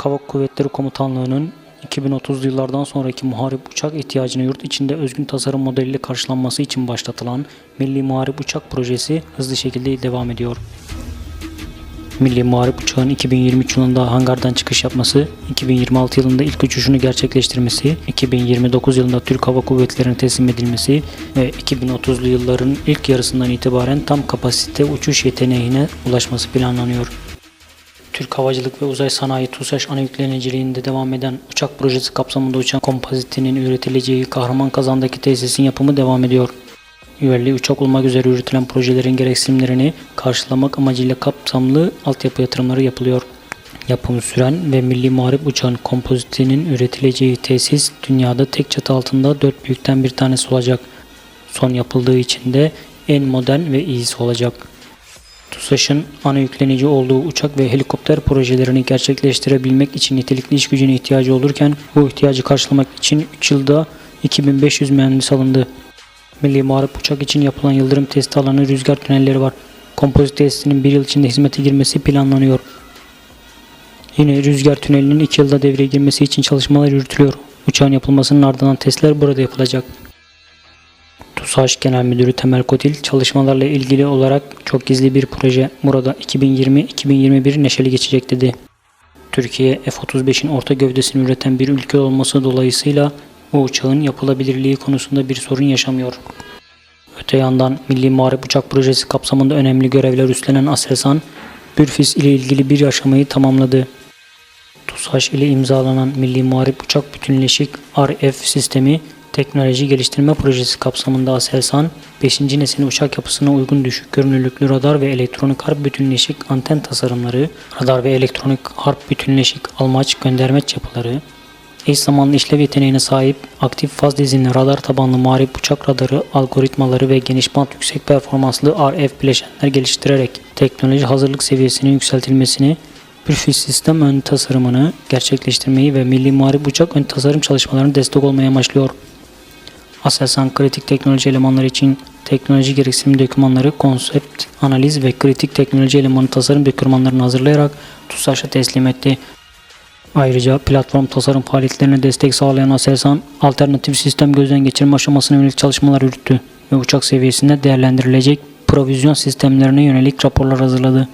Hava Kuvvetleri Komutanlığı'nın 2030'lu yıllardan sonraki muharip uçak ihtiyacını yurt içinde özgün tasarım modeliyle karşılanması için başlatılan Milli Muharip Uçak Projesi hızlı şekilde devam ediyor. Milli Muharip Uçağı'nın 2023 yılında hangardan çıkış yapması, 2026 yılında ilk uçuşunu gerçekleştirmesi, 2029 yılında Türk Hava Kuvvetleri'ne teslim edilmesi ve 2030'lu yılların ilk yarısından itibaren tam kapasite uçuş yeteneğine ulaşması planlanıyor. Türk Havacılık ve Uzay Sanayi TUSAŞ ana yükleniciliğinde devam eden uçak projesi kapsamında uçan kompozitinin üretileceği Kahraman tesisin yapımı devam ediyor. Üyerli uçak olmak üzere üretilen projelerin gereksinimlerini karşılamak amacıyla kapsamlı altyapı yatırımları yapılıyor. Yapımı süren ve milli muharip uçağın kompozitinin üretileceği tesis dünyada tek çatı altında dört büyükten bir tanesi olacak. Son yapıldığı için de en modern ve iyisi olacak. TUSAŞ'ın ana yüklenici olduğu uçak ve helikopter projelerini gerçekleştirebilmek için nitelikli iş gücüne ihtiyacı olurken bu ihtiyacı karşılamak için 3 yılda 2500 mühendis alındı. Milli Muharip Uçak için yapılan yıldırım testi alanı rüzgar tünelleri var. Kompozit tesisinin bir yıl içinde hizmete girmesi planlanıyor. Yine rüzgar tünelinin 2 yılda devreye girmesi için çalışmalar yürütülüyor. Uçağın yapılmasının ardından testler burada yapılacak. TUSAŞ Genel Müdürü Temel Kotil çalışmalarla ilgili olarak çok gizli bir proje burada 2020-2021 neşeli geçecek dedi. Türkiye F-35'in orta gövdesini üreten bir ülke olması dolayısıyla bu uçağın yapılabilirliği konusunda bir sorun yaşamıyor. Öte yandan Milli Muharip Uçak Projesi kapsamında önemli görevler üstlenen Aselsan, Bürfis ile ilgili bir aşamayı tamamladı. TUSAŞ ile imzalanan Milli Muharip Uçak Bütünleşik RF Sistemi Teknoloji Geliştirme Projesi kapsamında Aselsan, 5. nesil uçak yapısına uygun düşük görünürlüklü radar ve elektronik harp bütünleşik anten tasarımları, radar ve elektronik harp bütünleşik almaç göndermeç yapıları, eş zamanlı işlev yeteneğine sahip aktif faz dizinli radar tabanlı muharip uçak radarı algoritmaları ve geniş bant yüksek performanslı RF bileşenler geliştirerek teknoloji hazırlık seviyesinin yükseltilmesini, Bürfis sistem ön tasarımını gerçekleştirmeyi ve milli muharip uçak ön tasarım çalışmalarını destek olmaya amaçlıyor. Aselsan kritik teknoloji elemanları için teknoloji gereksinim dokümanları, konsept, analiz ve kritik teknoloji elemanı tasarım dokümanlarını hazırlayarak TUSAŞ'a teslim etti. Ayrıca platform tasarım faaliyetlerine destek sağlayan Aselsan, alternatif sistem gözden geçirme aşamasına yönelik çalışmalar yürüttü ve uçak seviyesinde değerlendirilecek provizyon sistemlerine yönelik raporlar hazırladı.